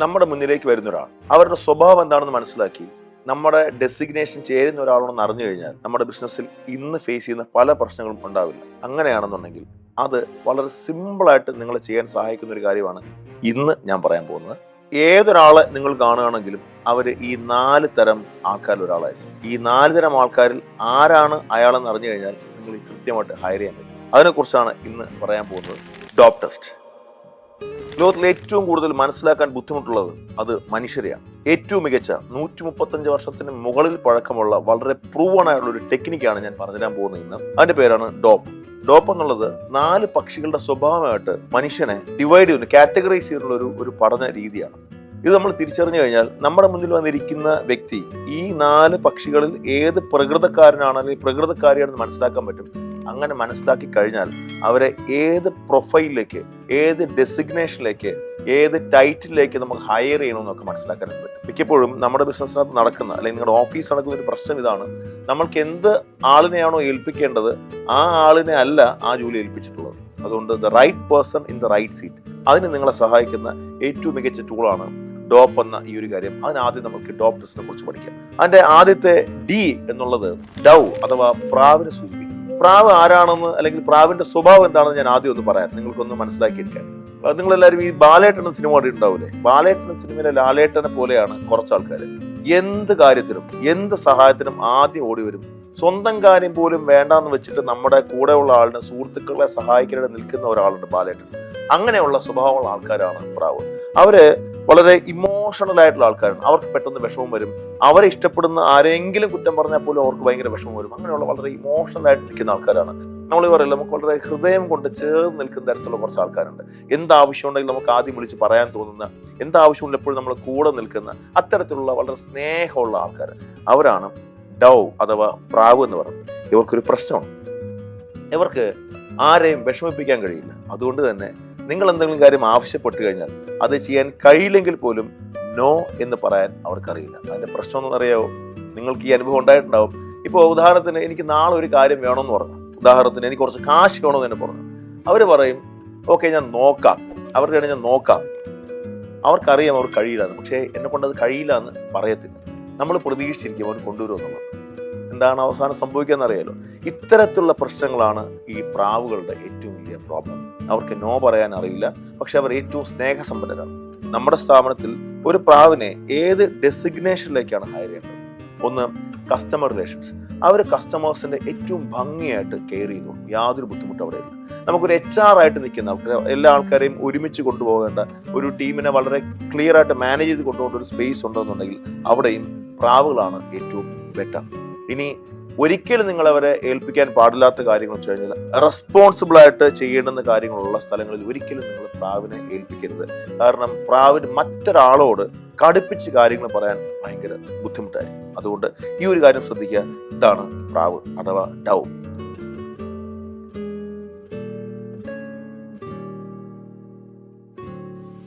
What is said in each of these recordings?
നമ്മുടെ മുന്നിലേക്ക് വരുന്ന ഒരാൾ അവരുടെ സ്വഭാവം എന്താണെന്ന് മനസ്സിലാക്കി നമ്മുടെ ഡെസിഗ്നേഷൻ ചേരുന്ന ഒരാളാണെന്ന് അറിഞ്ഞു കഴിഞ്ഞാൽ നമ്മുടെ ബിസിനസ്സിൽ ഇന്ന് ഫേസ് ചെയ്യുന്ന പല പ്രശ്നങ്ങളും ഉണ്ടാവില്ല. അങ്ങനെയാണെന്നുണ്ടെങ്കിൽ അത് വളരെ സിമ്പിളായിട്ട് നിങ്ങളെ ചെയ്യാൻ സഹായിക്കുന്ന ഒരു കാര്യമാണ് ഇന്ന് ഞാൻ പറയാൻ പോകുന്നത്. ഏതൊരാളെ നിങ്ങൾ കാണുകയാണെങ്കിലും അവർ ഈ നാല് തരം ആൾക്കാരിൽ ഒരാളായിരിക്കും. ഈ നാല് തരം ആൾക്കാരിൽ ആരാണ് അയാളെന്ന് അറിഞ്ഞു കഴിഞ്ഞാൽ നിങ്ങൾ കൃത്യമായിട്ട് ഹയർ ചെയ്യാൻ പറ്റും. അതിനെക്കുറിച്ചാണ് ഇന്ന് പറയാൻ പോകുന്നത് ഡോപ് ടെസ്റ്റ് ലോകത്തിൽ ഏറ്റവും കൂടുതൽ മനസ്സിലാക്കാൻ ബുദ്ധിമുട്ടുള്ളത് അത് മനുഷ്യരെയാണ്. ഏറ്റവും മികച്ച നൂറ്റി മുപ്പത്തഞ്ച് വർഷത്തിന് മുകളിൽ പഴക്കമുള്ള വളരെ പ്രൂവൺ ആയിട്ടുള്ള ഒരു ടെക്നിക്കാണ് ഞാൻ പറഞ്ഞുതരാൻ പോകുന്നത് ഇന്ന്. അതിന്റെ പേരാണ് ഡോപ്പ്. ഡോപ്പ് എന്നുള്ളത് നാല് പക്ഷികളുടെ സ്വഭാവമായിട്ട് മനുഷ്യനെ ഡിവൈഡ് ചെയ്യുന്ന കാറ്റഗറൈസ് ചെയ്തിട്ടുള്ള ഒരു ഒരു പഠന രീതിയാണ്. ഇത് നമ്മൾ തിരിച്ചറിഞ്ഞു കഴിഞ്ഞാൽ നമ്മുടെ മുന്നിൽ വന്നിരിക്കുന്ന വ്യക്തി ഈ നാല് പക്ഷികളിൽ ഏത് പ്രകൃതക്കാരനാണ് അല്ലെങ്കിൽ പ്രകൃതക്കാരിയാണെന്ന് മനസ്സിലാക്കാൻ പറ്റും. അങ്ങനെ മനസ്സിലാക്കി കഴിഞ്ഞാൽ അവരെ ഏത് പ്രൊഫൈലിലേക്ക് ഏത് ഡെസിഗ്നേഷനിലേക്ക് ഏത് ടൈറ്റിലേക്ക് നമുക്ക് ഹയർ ചെയ്യണമെന്നൊക്കെ മനസ്സിലാക്കാൻ പറ്റും. മിക്കപ്പോഴും നമ്മുടെ ബിസിനസ്സിനകത്ത് നടക്കുന്ന അല്ലെങ്കിൽ നിങ്ങളുടെ ഓഫീസ് നടക്കുന്ന ഒരു പ്രശ്നം ഇതാണ്. നമ്മൾക്ക് എന്ത് ആളിനെയാണോ ഏൽപ്പിക്കേണ്ടത് ആ ആളിനെ അല്ല ആ ജോലി ഏൽപ്പിച്ചിട്ടുള്ളത്. അതുകൊണ്ട് the right person in the right seat അതിന് നിങ്ങളെ സഹായിക്കുന്ന ഏറ്റവും മികച്ച ടൂളാണ് ഡോപ്പ് എന്ന ഈ ഒരു കാര്യം അതിനാദ്യം നമുക്ക് ഡോപ്പ് ടെസ്റ്റിനെ കുറിച്ച് പഠിക്കാം. അതിന്റെ ആദ്യത്തെ ഡി എന്നുള്ളത് ഡൗ അഥവാ പ്രാവിനെ സൂചിപ്പിക്കും പ്രാവ് ആരാണെന്ന് അല്ലെങ്കിൽ പ്രാവിന്റെ സ്വഭാവം എന്താണെന്ന് ഞാൻ ആദ്യം ഒന്ന് പറയാം. നിങ്ങൾക്കൊന്ന് മനസ്സിലാക്കിയെടുക്കാൻ നിങ്ങൾ എല്ലാവരും ഈ ബാലേട്ടൻ സിനിമ കണ്ടിട്ടുണ്ടാവില്ലേ? ബാലേട്ടൻ സിനിമയിലെ ലാലേട്ടനെ പോലെയാണ് കുറച്ച് ആൾക്കാർ എന്ത് കാര്യത്തിനും എന്ത് സഹായത്തിനും ആദ്യം ഓടി വരും. സ്വന്തം കാര്യം പോലും വേണ്ടാന്ന് വെച്ചിട്ട് നമ്മുടെ കൂടെയുള്ള ആളിനെ സുഹൃത്തുക്കളെ സഹായിക്കാനായിട്ട് നിൽക്കുന്ന ഒരാളുണ്ട് ബാലേട്ടൻ. അങ്ങനെയുള്ള സ്വഭാവമുള്ള ആൾക്കാരാണ് പ്രാവ്. അവർ വളരെ ഇമോഷണൽ ആയിട്ടുള്ള ആൾക്കാരാണ്. അവർക്ക് പെട്ടെന്ന് വിഷമം വരും. അവരെ ഇഷ്ടപ്പെടുന്ന ആരെങ്കിലും കുറ്റം പറഞ്ഞാൽ പോലും അവർക്ക് ഭയങ്കര വിഷമം വരും. അങ്ങനെയുള്ള വളരെ ഇമോഷണൽ ആയിട്ട് നിൽക്കുന്ന ആൾക്കാരാണ്. നമ്മൾ പറയില്ല നമുക്ക് വളരെ ഹൃദയം കൊണ്ട് ചേർന്ന് നിൽക്കുന്ന തരത്തിലുള്ള കുറച്ച് ആൾക്കാരുണ്ട്. എന്താവശ്യം ഉണ്ടെങ്കിൽ നമുക്ക് ആദ്യം വിളിച്ച് പറയാൻ തോന്നുന്ന എന്താവശ്യം ആവശ്യമുള്ള എപ്പോഴും നമ്മൾ കൂടെ നിൽക്കുന്ന അത്തരത്തിലുള്ള വളരെ സ്നേഹമുള്ള ആൾക്കാർ അവരാണ് ഡൗ അഥവാ പ്രാവ് എന്ന് പറയുന്നത്. ഇവർക്കൊരു പ്രശ്നമാണ് ഇവർക്ക് ആരെയും വിഷമിപ്പിക്കാൻ കഴിയില്ല. അതുകൊണ്ട് തന്നെ നിങ്ങൾ എന്തെങ്കിലും കാര്യം ആവശ്യപ്പെട്ട് കഴിഞ്ഞാൽ അത് ചെയ്യാൻ കഴിയില്ലെങ്കിൽ പോലും നോ എന്ന് പറയാൻ അവർക്കറിയില്ല. അതിന്റെ പ്രശ്നം എന്ന് അറിയാവോ? നിങ്ങൾക്ക് ഈ അനുഭവം ഉണ്ടായിട്ടുണ്ടാവും. ഇപ്പോൾ ഉദാഹരണത്തിന് എനിക്ക് നാളെ ഒരു കാര്യം വേണമെന്ന് പറഞ്ഞു. ഉദാഹരണത്തിന് എനിക്ക് കുറച്ച് കാശ് വേണമെന്ന് തന്നെ പറഞ്ഞു. അവർ പറയും ഓക്കെ ഞാൻ നോക്കാം. അവരുടെ ഞാൻ നോക്കാം. അവർക്കറിയാം അവർ കഴിയില്ല പക്ഷേ എന്നെ കൊണ്ട് അത് കഴിയില്ല എന്ന് പറയത്തില്ല. നമ്മൾ പ്രതീക്ഷിച്ചിരിക്കും അവർ കൊണ്ടുവരുമെന്നുള്ളത് എന്താണ് അവസാനം സംഭവിക്കുക എന്നറിയാലോ ഇത്തരത്തിലുള്ള പ്രശ്നങ്ങളാണ് ഈ പ്രാവുകളുടെ പ്രോബ്ലം അവർക്ക് നോ പറയാൻ അറിയില്ല. പക്ഷെ അവർ ഏറ്റവും സ്നേഹസമ്പന്നരാണ്. നമ്മുടെ സ്ഥാപനത്തിൽ ഒരു പ്രാവിനെ ഏത് ഡെസിഗ്നേഷനിലേക്കാണ് ഹയർ ചെയ്യേണ്ടത്? ഒന്ന് കസ്റ്റമർ റിലേഷൻസ് അവർ കസ്റ്റമേഴ്സിന്റെ ഏറ്റവും ഭംഗിയായിട്ട് കെയർ ചെയ്തു യാതൊരു ബുദ്ധിമുട്ടും അവിടെ ഇല്ല. നമുക്കൊരു എച്ച് ആർ ആയിട്ട് നിൽക്കുന്ന ആൾക്കാർ എല്ലാ ആൾക്കാരെയും ഒരുമിച്ച് കൊണ്ടുപോകേണ്ട ഒരു ടീമിനെ വളരെ ക്ലിയർ ആയിട്ട് മാനേജ് ചെയ്ത് കൊണ്ടുപോകേണ്ട ഒരു സ്പേസ് ഉണ്ടെന്നുണ്ടെങ്കിൽ അവിടെയും പ്രാവുകളാണ് ഏറ്റവും ബെറ്റർ ഇനി ഒരിക്കലും നിങ്ങൾ അവരെ ഏൽപ്പിക്കാൻ പാടില്ലാത്ത കാര്യങ്ങൾ വെച്ച് കഴിഞ്ഞാൽ റെസ്പോൺസിബിൾ ആയിട്ട് ചെയ്യേണ്ടുന്ന കാര്യങ്ങളുള്ള സ്ഥലങ്ങളിൽ ഒരിക്കലും നിങ്ങൾ പ്രാവിനെ ഏൽപ്പിക്കരുത്. കാരണം പ്രാവിന് മറ്റൊരാളോട് കടുപ്പിച്ച് കാര്യങ്ങൾ പറയാൻ ഭയങ്കര ബുദ്ധിമുട്ടായിരിക്കും. അതുകൊണ്ട് ഈ ഒരു കാര്യം ശ്രദ്ധിക്കുക. ഇതാണ് പ്രാവ് അഥവാ ഡൗ.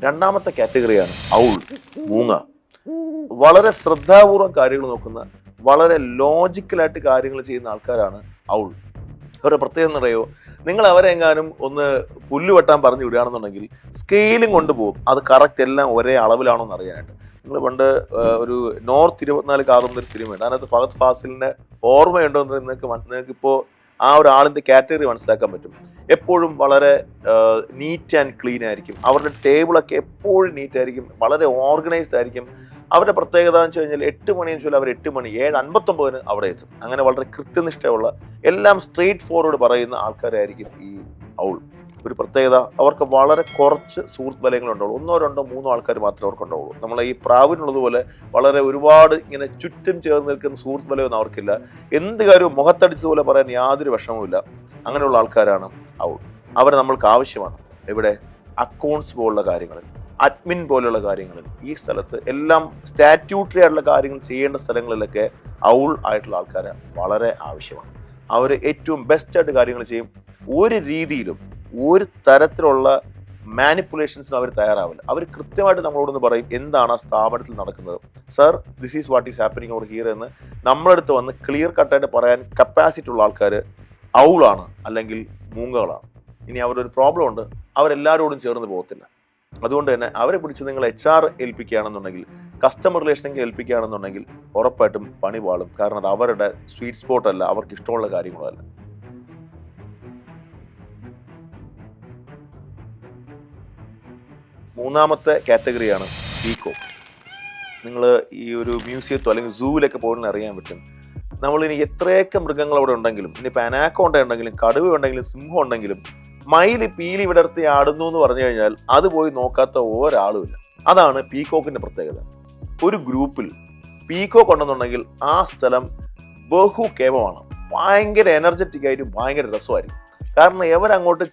രണ്ടാമത്തെ കാറ്റഗറിയാണ് ഔൾ മൂങ്ങ. വളരെ ശ്രദ്ധാപൂർവം കാര്യങ്ങൾ നോക്കുന്ന വളരെ ലോജിക്കലായിട്ട് കാര്യങ്ങൾ ചെയ്യുന്ന ആൾക്കാരാണ് ഔൾ അവരുടെ പ്രത്യേകത എന്ന് പറയുമോ നിങ്ങൾ അവരെങ്ങാനും ഒന്ന് പുല്ല് വെട്ടാൻ പറഞ്ഞു വിടുകയാണെന്നുണ്ടെങ്കിൽ സ്കെയിലും കൊണ്ടുപോകും അത് കറക്റ്റ് എല്ലാം ഒരേ അളവിലാണോ എന്ന് അറിയാനായിട്ട്. നിങ്ങൾ പണ്ട് ഒരു നോർത്ത് ഇരുപത്തിനാല് ഒരു സിനിമയുണ്ട് അതിനകത്ത് ഫഹദ് ഫാസിലിന്റെ ഓർമ്മയുണ്ടോ എന്ന് നിങ്ങൾക്ക് നിങ്ങൾക്ക് ഇപ്പോൾ ആ ആളിന്റെ കാറ്റഗറി മനസ്സിലാക്കാൻ പറ്റും. എപ്പോഴും വളരെ നീറ്റ് ആൻഡ് ക്ലീൻ ആയിരിക്കും. അവരുടെ ടേബിളൊക്കെ എപ്പോഴും നീറ്റ് ആയിരിക്കും. വളരെ ഓർഗനൈസ്ഡ് ആയിരിക്കും. അവരുടെ പ്രത്യേകത എന്ന് വെച്ച് കഴിഞ്ഞാൽ എട്ട് മണിയെന്ന് വെച്ചാൽ അവർ എട്ട് മണി ഏഴ് അൻപത്തൊമ്പതിന് അവിടെ എത്തും. അങ്ങനെ വളരെ കൃത്യനിഷ്ഠയുള്ള എല്ലാം സ്ട്രെയിറ്റ് ഫോർവേഡ് പറയുന്ന ആൾക്കാരായിരിക്കും ഈ ഔൾ. ഒരു പ്രത്യേകത അവർക്ക് വളരെ കുറച്ച് സുഹൃത്ത് ബലങ്ങളുണ്ടാവുള്ളൂ ഒന്നോ രണ്ടോ മൂന്നോ ആൾക്കാർ മാത്രമേ അവർക്ക് ഉണ്ടാവുള്ളൂ നമ്മളെ ഈ പ്രാവിനുള്ളതുപോലെ വളരെ ഒരുപാട് ഇങ്ങനെ ചുറ്റും ചേർന്ന് നിൽക്കുന്ന സുഹൃത്ത് ബലമൊന്നും അവർക്കില്ല. എന്ത് കാര്യവും മുഖത്തടിച്ചതുപോലെ പറയാൻ യാതൊരു വിഷമവുമില്ല. അങ്ങനെയുള്ള ആൾക്കാരാണ് ഔൾ. അവരെ നമ്മൾക്ക് ആവശ്യമാണ്. ഇവിടെ അക്കൗണ്ട്സ് പോലുള്ള കാര്യങ്ങളിൽ. അഡ്മിൻ പോലുള്ള കാര്യങ്ങളിൽ ഈ സ്ഥലത്ത് എല്ലാം സ്റ്റാറ്റ്യൂട്ടറി ആയിട്ടുള്ള കാര്യങ്ങൾ ചെയ്യേണ്ട സ്ഥലങ്ങളിലൊക്കെ ഔൾ ആയിട്ടുള്ള ആൾക്കാർ വളരെ ആവശ്യമാണ്. അവർ ഏറ്റവും ബെസ്റ്റ് ആയിട്ട് കാര്യങ്ങൾ ചെയ്യും. ഒരു രീതിയിലും ഒരു തരത്തിലുള്ള മാനിപ്പുലേഷൻസിന് അവർ തയ്യാറാവില്ല. അവർ കൃത്യമായിട്ട് നമ്മളോടൊന്ന് പറയും എന്താണ് ആ സ്ഥാപനത്തിൽ നടക്കുന്നത്. Sir this is what is happening or here എന്ന് നമ്മളടുത്ത് വന്ന് ക്ലിയർ കട്ടായിട്ട് പറയാൻ കപ്പാസിറ്റി ഉള്ള ആൾക്കാർ ഔളാണ് അല്ലെങ്കിൽ മൂങ്ങകളാണ്. ഇനി അവരുടെ ഒരു പ്രോബ്ലം ഉണ്ട്. അവരെല്ലാവരോടും ചേർന്ന് പോകത്തില്ല. അതുകൊണ്ട് തന്നെ അവരെ പിടിച്ച് നിങ്ങൾ എച്ച് ആർ ഏൽപ്പിക്കുകയാണെന്നുണ്ടെങ്കിൽ കസ്റ്റമർ റിലേഷനെങ്കിൽ ഏൽപ്പിക്കുകയാണെന്നുണ്ടെങ്കിൽ ഉറപ്പായിട്ടും പണി വാളും. കാരണം അത് അവരുടെ സ്വീറ്റ് സ്പോട്ട് അല്ല അവർക്ക് ഇഷ്ടമുള്ള കാര്യങ്ങളല്ല. മൂന്നാമത്തെ കാറ്റഗറിയാണ് ഈക്കോ നിങ്ങൾ ഈ ഒരു മ്യൂസിയത്തോ അല്ലെങ്കിൽ സൂവിലൊക്കെ പോകുന്ന അറിയാൻ പറ്റും. നമ്മളിനി എത്രയൊക്കെ മൃഗങ്ങൾ അവിടെ ഉണ്ടെങ്കിലും ഇനിയിപ്പോൾ അനാക്കോണ്ട ഉണ്ടെങ്കിലും കടുവ ഉണ്ടെങ്കിലും സിംഹം ഉണ്ടെങ്കിലും മയിൽ പീലി വിടർത്തി ആടുന്നു എന്ന് പറഞ്ഞു കഴിഞ്ഞാൽ അത് പോയി നോക്കാത്ത ഒരാളുമില്ല അതാണ് പീകോക്കിന്റെ പ്രത്യേകത. ഒരു ഗ്രൂപ്പിൽ പീകോക്ക് ഉണ്ടെന്നുണ്ടെങ്കിൽ ആ സ്ഥലം ബഹുക്കേമമാണ് ഭയങ്കര എനർജറ്റിക് ആയിട്ട് ഭയങ്കര രസമായിരിക്കും. കാരണം എവരങ്ങോട്ട്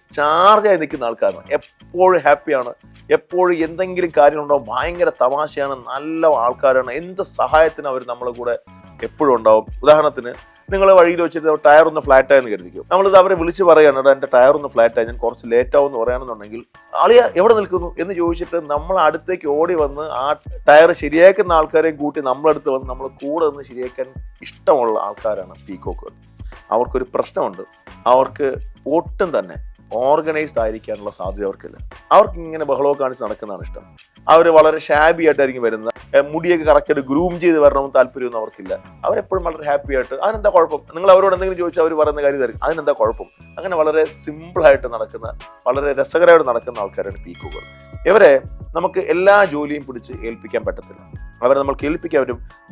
ആയി നിൽക്കുന്ന ആൾക്കാരാണ്. എപ്പോഴും ഹാപ്പിയാണ് എപ്പോഴും എന്തെങ്കിലും കാര്യമുണ്ടാവും ഭയങ്കര തമാശയാണ് നല്ല ആൾക്കാരാണ്. എന്ത് സഹായത്തിന് അവർ നമ്മളെ കൂടെ എപ്പോഴും ഉണ്ടാവും? ഉദാഹരണത്തിന് നിങ്ങൾ വഴിയിൽ വെച്ചിട്ട് ടയർ ഒന്ന് ഫ്ലാറ്റ് ആയെന്ന് കരുതിക്കും. നമ്മളിത് അവരെ വിളിച്ച് പറയാണ് എടാ എന്റെ ടയർ ഒന്ന് ഫ്ലാറ്റ് ആയി ഞാൻ കുറച്ച് ലേറ്റ് ആവും എന്ന് പറയുകയാണെന്നുണ്ടെങ്കിൽ ആളിയ എവിടെ നിൽക്കുന്നു? എന്ന് ചോദിച്ചിട്ട് നമ്മൾ അടുത്തേക്ക് ഓടി വന്ന് ആ ടയർ ശരിയാക്കുന്ന ആൾക്കാരെയും കൂട്ടി നമ്മളടുത്ത് വന്ന് നമ്മൾ കൂടെ നിന്ന് ശരിയാക്കാൻ ഇഷ്ടമുള്ള ആൾക്കാരാണ് പീക്കോക്കുകൾ അവർക്കൊരു പ്രശ്നമുണ്ട്. അവർക്ക് ഒട്ടും തന്നെ ഓർഗനൈസ്ഡ് ആയിരിക്കാനുള്ള സാധ്യത അവർക്കില്ല. അവർക്ക് ഇങ്ങനെ ബഹളമൊക്കെ കാണിച്ച് നടക്കുന്നതാണ് ഇഷ്ടം. അവർ വളരെ ഷാബി ആയിട്ടായിരിക്കും വരുന്നത്. മുടിയൊക്കെ കറക്റ്റായിട്ട് ഗ്രൂം ചെയ്ത് വരണമെന്ന് താല്പര്യമൊന്നും അവർക്കില്ല. അവരെപ്പോഴും വളരെ ഹാപ്പി ആയിട്ട് അതിനെന്താ കുഴപ്പം? നിങ്ങൾ അവരോട് എന്തെങ്കിലും ചോദിച്ചാൽ അവർ പറയുന്ന കാര്യം തരും അതിനെന്താ കുഴപ്പം? അങ്ങനെ വളരെ സിമ്പിൾ ആയിട്ട് നടക്കുന്ന വളരെ രസകരമായിട്ട് നടക്കുന്ന ആൾക്കാരാണ് പീക്കുകൾ ഇവരെ നമുക്ക് എല്ലാ ജോലിയും പിടിച്ച് ഏൽപ്പിക്കാൻ പറ്റത്തില്ല. അവരെ നമ്മൾ കേൾപ്പിക്കാൻ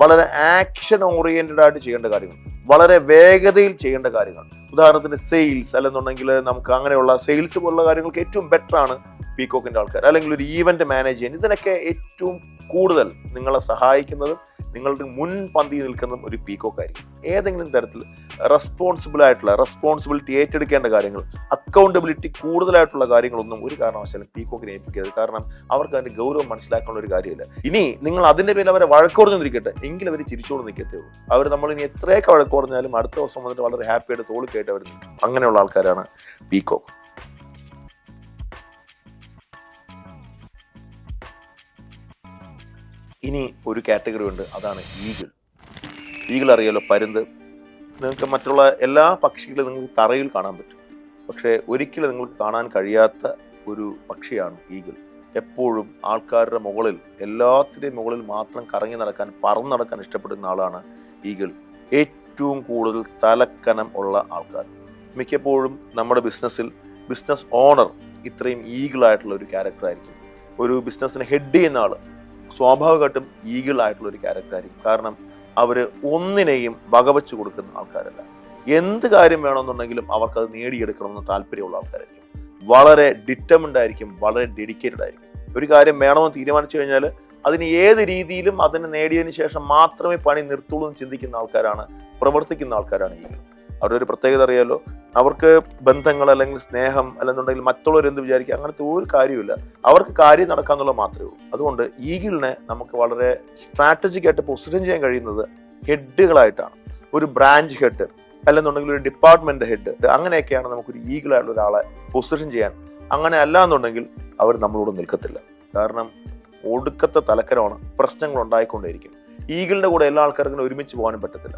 വളരെ ആക്ഷൻ ഓറിയന്റഡ് ആയിട്ട് ചെയ്യേണ്ട കാര്യങ്ങൾ. വളരെ വേഗതയിൽ ചെയ്യേണ്ട കാര്യങ്ങൾ. ഉദാഹരണത്തിന് സെയിൽസ് അല്ലെന്നുണ്ടെങ്കിൽ നമുക്ക് അങ്ങനെയുള്ള സെയിൽസ് പോലുള്ള കാര്യങ്ങൾക്ക് ഏറ്റവും ബെറ്റർ ആണ് പീകോക്കിന്റെ ആൾക്കാർ. അല്ലെങ്കിൽ ഒരു ഈവന്റ് മാനേജ് ചെയ്യാൻ ഇതിനൊക്കെ ഏറ്റവും കൂടുതൽ നിങ്ങളെ സഹായിക്കുന്നതും നിങ്ങളുടെ മുൻപന്തി നിൽക്കുന്ന ഒരു പീക്കോ ആയിരിക്കും ഏതെങ്കിലും തരത്തിൽ റെസ്പോൺസിബിൾ ആയിട്ടുള്ള റെസ്പോൺസിബിലിറ്റി ഏറ്റെടുക്കേണ്ട കാര്യങ്ങൾ അക്കൗണ്ടബിലിറ്റി കൂടുതലായിട്ടുള്ള കാര്യങ്ങളൊന്നും ഒരു കാരണവശാലും പീക്കോക്കിനെ ഏൽപ്പിക്കരുത് കാരണം അവർക്ക് അതിന്റെ ഗൗരവം മനസ്സിലാക്കാനുള്ള ഒരു കാര്യമില്ല. ഇനി നിങ്ങൾ അതിന്റെ പേരിൽ അവരെ വഴക്കുറഞ്ഞു നിൽക്കട്ടെ എങ്കിൽ അവർ ചിരിച്ചോട് നിൽക്കത്തേ ഉള്ളൂ അവർ നമ്മൾ ഇനി എത്രയൊക്കെ വഴക്കുറഞ്ഞാലും അടുത്ത ദിവസം വന്നിട്ട് വളരെ ഹാപ്പിയായിട്ട് തോളിക്കായിട്ട് അവർ അങ്ങനെയുള്ള ആൾക്കാരാണ് പീകോക്ക് ഇനി ഒരു കാറ്റഗറി ഉണ്ട് അതാണ് ഈഗിൾ. ഈഗിൾ അറിയാലോ പരുന്ത്. നിങ്ങൾക്ക് മറ്റുള്ള എല്ലാ പക്ഷികളും നിങ്ങൾക്ക് തറയിൽ കാണാൻ പറ്റും. പക്ഷേ ഒരിക്കലും നിങ്ങൾക്ക് കാണാൻ കഴിയാത്ത ഒരു പക്ഷിയാണ് ഈഗിൾ. എപ്പോഴും ആൾക്കാരുടെ മുകളിൽ എല്ലാത്തിന്റെയും മുകളിൽ മാത്രം കറങ്ങി നടക്കാൻ പറന്ന് നടക്കാൻ ഇഷ്ടപ്പെടുന്ന ആളാണ് ഈഗിൾ. ഏറ്റവും കൂടുതൽ തലക്കനം ഉള്ള ആൾക്കാർ. മിക്കപ്പോഴും നമ്മുടെ ബിസിനസ്സിൽ ബിസിനസ് ഓണർ ഇത്രയും ഈഗിളായിട്ടുള്ള ഒരു ക്യാരക്ടർ ആയിരിക്കും ഒരു ബിസിനസ്സിനെ ഹെഡ് ചെയ്യുന്ന ആൾ സ്വാഭാവികമായിട്ടും ഈഗിൾ ആയിട്ടുള്ള ഒരു ക്യാരക്ടർ ആയിരിക്കും. കാരണം അവർ ഒന്നിനെയും വകവെച്ച് കൊടുക്കുന്ന ആൾക്കാരല്ല. എന്ത് കാര്യം വേണമെന്നുണ്ടെങ്കിലും അവർക്കത് നേടിയെടുക്കണമെന്ന് താല്പര്യമുള്ള ആൾക്കാരായിരിക്കും. വളരെ ഡിറ്റർമിൻഡ് ആയിരിക്കും വളരെ ഡെഡിക്കേറ്റഡ് ആയിരിക്കും. ഒരു കാര്യം വേണമെന്ന് തീരുമാനിച്ചു കഴിഞ്ഞാൽ അതിന് ഏത് രീതിയിലും അതിനെ നേടിയതിന് ശേഷം മാത്രമേ പണി നിർത്തുള്ളൂ എന്ന് ചിന്തിക്കുന്ന ആൾക്കാരാണ് പ്രവർത്തിക്കുന്ന ആൾക്കാരാണ് ഈഗിൾ അവരുടെ ഒരു പ്രത്യേകത അറിയാലോ അവർക്ക് ബന്ധങ്ങൾ അല്ലെങ്കിൽ സ്നേഹം അല്ലെന്നുണ്ടെങ്കിൽ മറ്റുള്ളവർ എന്ത് വിചാരിക്കുക അങ്ങനത്തെ ഒരു കാര്യമില്ല അവർക്ക് കാര്യം നടക്കാന്നുള്ള മാത്രമേ ഉള്ളൂ. അതുകൊണ്ട് ഈഗിളിനെ നമുക്ക് വളരെ സ്ട്രാറ്റജിക് ആയിട്ട് പൊസിഷൻ ചെയ്യാൻ കഴിയുന്നത് ഹെഡുകളായിട്ടാണ്. ഒരു ബ്രാഞ്ച് ഹെഡ് അല്ലെന്നുണ്ടെങ്കിൽ ഒരു ഡിപ്പാർട്ട്മെന്റ് ഹെഡ് അങ്ങനെയൊക്കെയാണ് നമുക്കൊരു ഈഗിൾ ആയിട്ടുള്ള ഒരാളെ പൊസിഷൻ ചെയ്യാൻ. അങ്ങനെ അല്ല എന്നുണ്ടെങ്കിൽ അവർ നമ്മളോട് നിൽക്കത്തില്ല. കാരണം ഒടുക്കത്തെ തലക്കരമാണ് പ്രശ്നങ്ങൾ ഉണ്ടായിക്കൊണ്ടേയിരിക്കും. ഈഗിളിന്റെ കൂടെ എല്ലാ ആൾക്കാർക്കും ഒരുമിച്ച് പോകാനും പറ്റത്തില്ല.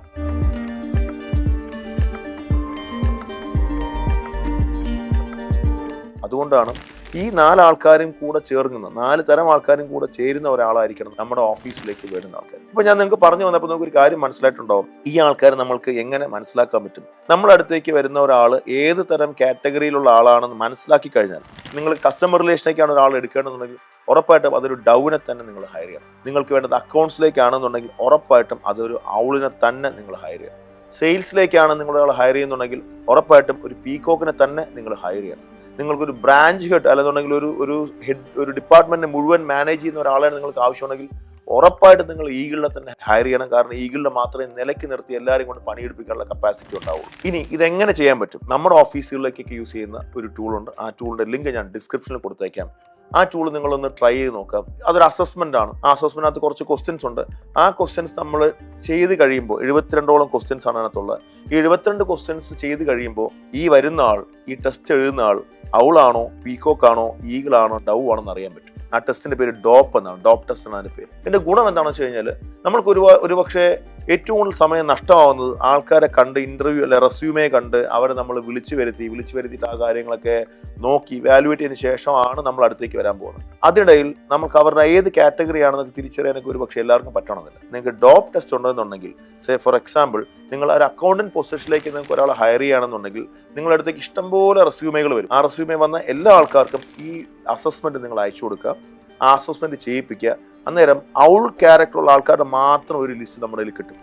അതുകൊണ്ടാണ് ഈ നാല് ആൾക്കാരും കൂടെ ചേർന്ന് നാല് തരം ആൾക്കാരും കൂടെ ചേരുന്ന ഒരാളായിരിക്കണം നമ്മുടെ ഓഫീസിലേക്ക് വരുന്ന ആൾക്കാർ. ഇപ്പൊ ഞാൻ നിങ്ങൾക്ക് പറഞ്ഞു വന്നപ്പോൾ നമുക്ക് ഒരു കാര്യം മനസ്സിലായിട്ടുണ്ടാവും. ഈ ആൾക്കാരെ നമ്മൾക്ക് എങ്ങനെ മനസ്സിലാക്കാൻ പറ്റും? നമ്മുടെ അടുത്തേക്ക് വരുന്ന ഒരാൾ ഏത് തരം കാറ്റഗറിയിലുള്ള ആളാണെന്ന് മനസ്സിലാക്കി കഴിഞ്ഞാൽ നിങ്ങൾ കസ്റ്റമർ റിലേഷനിലേക്കാണ് ഒരാൾ എടുക്കേണ്ടതെന്നുണ്ടെങ്കിൽ ഉറപ്പായിട്ടും അതൊരു ഡൗനെ തന്നെ നിങ്ങൾ ഹയർ ചെയ്യണം. നിങ്ങൾക്ക് വേണ്ടത് അക്കൗണ്ട്സിലേക്കാണെന്നുണ്ടെങ്കിൽ ഉറപ്പായിട്ടും അതൊരു ഔളിനെ തന്നെ നിങ്ങൾ ഹയർ ചെയ്യണം. സെയിൽസിലേക്കാണ് നിങ്ങൾ ഒരാൾ ഹയർ ചെയ്യുന്നുണ്ടെങ്കിൽ ഉറപ്പായിട്ടും ഒരു പീകോക്കിനെ തന്നെ നിങ്ങൾ ഹയർ ചെയ്യണം. നിങ്ങൾക്കൊരു ബ്രാഞ്ച് ഹെഡ് അല്ലെന്നുണ്ടെങ്കിൽ ഒരു ഒരു ഹെഡ് ഒരു ഡിപ്പാർട്ട്മെന്റ് മുഴുവൻ മാനേജ് ചെയ്യുന്ന ഒരാളെ നിങ്ങൾക്ക് ആവശ്യമുണ്ടെങ്കിൽ ഉറപ്പായിട്ട് നിങ്ങൾ ഈഗിളിനെ തന്നെ ഹയർ ചെയ്യണം. കാരണം ഈഗിളിനെ മാത്രമേ നിലയ്ക്ക് നിർത്തി എല്ലാവരും കൊണ്ട് പണിയെടുപ്പിക്കാനുള്ള കപ്പാസിറ്റി ഉണ്ടാവുള്ളൂ. ഇനി ഇതെങ്ങനെ ചെയ്യാൻ പറ്റും? നമ്മുടെ ഓഫീസുകളിലേക്കൊക്കെ യൂസ് ചെയ്യുന്ന ഒരു ടൂളുണ്ട് ആ ടൂളിന്റെ ലിങ്ക് ഞാൻ ഡിസ്ക്രിപ്ഷനിൽ കൊടുത്തേക്കാം. ആ ടൂൾ നിങ്ങളൊന്ന് ട്രൈ ചെയ്ത് നോക്കാം അതൊരു അസസ്മെന്റ് ആണ്. ആ അസസ്മെന്റിനകത്ത് കുറച്ച് ക്വസ്റ്റ്യൻസ് ഉണ്ട്. ആ ക്വസ്റ്റ്യൻസ് നമ്മൾ ചെയ്ത് കഴിയുമ്പോൾ എഴുപത്തിരണ്ടോളം ക്വസ്റ്റ്യൻസ് ആണ് അതിനകത്തുള്ളത്. ഈ എഴുപത്തിരണ്ട് ക്വസ്റ്റ്യൻസ് ചെയ്ത് കഴിയുമ്പോൾ ഈ വരുന്ന ആൾ ഈ ടെസ്റ്റ് എഴുതുന്ന ആൾ ഔളാണോ പീകോക്ക് ആണോ ഈഗിൾ ആണോ ഡൗ ആണോ എന്ന് അറിയാൻ പറ്റും. ആ ടെസ്റ്റിന്റെ പേര് ഡോപ്പ് എന്നാണ്. ഡോപ്പ് ടെസ്റ്റ് എന്നാണ് പേര്. ഇതിന്റെ ഗുണം എന്താണെന്ന് വെച്ച് കഴിഞ്ഞാൽ നമ്മൾക്ക് ഒരു ഒരുപക്ഷെ ഏറ്റവും കൂടുതൽ സമയം നഷ്ടമാവുന്നത് ആൾക്കാരെ കണ്ട് ഇന്റർവ്യൂ അല്ലെ റെസ്യൂമേ കണ്ട് അവരെ നമ്മൾ വിളിച്ചു വരുത്തി വിളിച്ചു വരുത്തിയിട്ട് ആ കാര്യങ്ങളൊക്കെ നോക്കി വാലുവേറ്റ് ചെയ്തതിന് ശേഷമാണ് നമ്മൾ അടുത്തേക്ക് വരാൻ പോകുന്നത്. അതിനിടയിൽ നമുക്ക് അവരുടെ ഏത് കാറ്റഗറി ആണെന്നൊക്കെ തിരിച്ചറിയാനൊക്കെ ഒരു പക്ഷേ എല്ലാവർക്കും പറ്റണമെന്നില്ല നിങ്ങൾക്ക് ഡോപ്പ് ടെസ്റ്റ് ഉണ്ടെന്നുണ്ടെങ്കിൽ സേ ഫോർ എക്സാമ്പിൾ നിങ്ങൾ ഒരു അക്കൗണ്ടന്റ് പൊസിഷനിലേക്ക് നിങ്ങൾക്ക് ഒരാളെ ഹയർ ചെയ്യുകയാണെന്നുണ്ടെങ്കിൽ നിങ്ങളുടെ അടുത്തേക്ക് ഇഷ്ടംപോലെ റെസ്യൂമേകൾ വരും. ആ റെസ്യൂമേ വന്ന എല്ലാ ആൾക്കാർക്കും ഈ അസസ്മെന്റ് നിങ്ങൾ അയച്ചു കൊടുക്കുക ആ അസസ്മെന്റ് ചെയ്യിപ്പിക്കുക അന്നേരം ഔൾ ക്യാരക്ടറുള്ള ആൾക്കാരുടെ മാത്രം ഒരു ലിസ്റ്റ് നമ്മുടെ കയ്യിൽ കിട്ടും.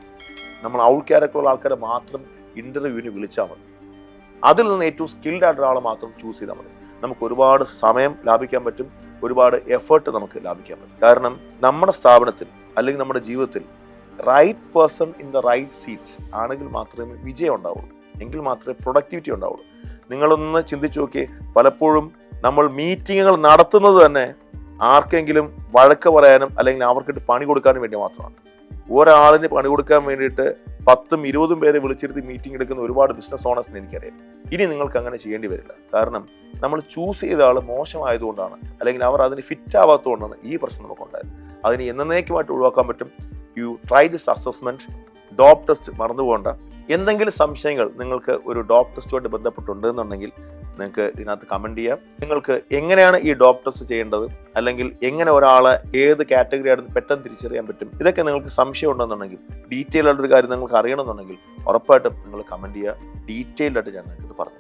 നമ്മൾ ഔൾ ക്യാരക്ടറുള്ള ആൾക്കാരെ മാത്രം ഇന്റർവ്യൂവിന് വിളിച്ചാൽ മതി. അതിൽ നിന്ന് ഏറ്റവും സ്കിൽഡ് ആയിട്ടുള്ള ആളെ മാത്രം ചൂസ് ചെയ്താൽ മതി. നമുക്ക് ഒരുപാട് സമയം ലാഭിക്കാൻ പറ്റും ഒരുപാട് എഫേർട്ട് നമുക്ക് ലാഭിക്കാൻ പറ്റും. കാരണം നമ്മുടെ സ്ഥാപനത്തിൽ അല്ലെങ്കിൽ നമ്മുടെ ജീവിതത്തിൽ right person in the right seat ആണെങ്കിൽ മാത്രമേ വിജയം ഉണ്ടാവുള്ളൂ. എങ്കിൽ മാത്രമേ പ്രൊഡക്ടിവിറ്റി ഉണ്ടാവുള്ളൂ. നിങ്ങളൊന്ന് ചിന്തിച്ചു നോക്കി പലപ്പോഴും നമ്മൾ മീറ്റിങ്ങുകൾ നടത്തുന്നത് തന്നെ ആർക്കെങ്കിലും വഴക്ക് പറയാനും അല്ലെങ്കിൽ അവർക്കിട്ട് പണി കൊടുക്കാനും വേണ്ടി മാത്രമാണ്. ഒരാളിന് പണി കൊടുക്കാൻ വേണ്ടിയിട്ട് പത്തും ഇരുപതും പേരെ വിളിച്ചിരുത്തി മീറ്റിംഗ് എടുക്കുന്ന ഒരുപാട് ബിസിനസ് ഓണേഴ്സിന് എനിക്കറിയാം. ഇനി നിങ്ങൾക്ക് അങ്ങനെ ചെയ്യേണ്ടി വരില്ല. കാരണം നമ്മൾ ചൂസ് ചെയ്ത ആൾ മോശമായതുകൊണ്ടാണ് അല്ലെങ്കിൽ അവർ അതിന് ഫിറ്റ് ആവാത്തതുകൊണ്ടാണ് ഈ പ്രശ്നം നമുക്കുണ്ടായത് അതിന് എന്നേക്കുമായിട്ട് ഒഴിവാക്കാൻ പറ്റും. You try this assessment dope test മറന്നുപോകണ്ട. എന്തെങ്കിലും സംശയങ്ങൾ നിങ്ങൾക്ക് ഒരു ഡോപ് ടെസ്റ്റുമായിട്ട് ബന്ധപ്പെട്ടുണ്ട് എന്നുണ്ടെങ്കിൽ നിങ്ങൾക്ക് ഇതിനകത്ത് കമന്റ് ചെയ്യാം. നിങ്ങൾക്ക് എങ്ങനെയാണ് ഈ ഡോപ് ടെസ്റ്റ് ചെയ്യേണ്ടത്? അല്ലെങ്കിൽ എങ്ങനെ ഒരാളെ ഏത് കാറ്റഗറി ആണെന്ന് പെട്ടെന്ന് തിരിച്ചറിയാൻ പറ്റും? ഇതൊക്കെ നിങ്ങൾക്ക് സംശയം ഉണ്ടെന്നുണ്ടെങ്കിൽ ഡീറ്റെയിൽ ആയിട്ടൊരു കാര്യം നിങ്ങൾക്ക് അറിയണമെന്നുണ്ടെങ്കിൽ ഉറപ്പായിട്ടും നിങ്ങൾ കമന്റ് ചെയ്യുക. ഡീറ്റെയിൽഡ് ആയിട്ട് ഞാൻ നിങ്ങൾക്ക് പറഞ്ഞു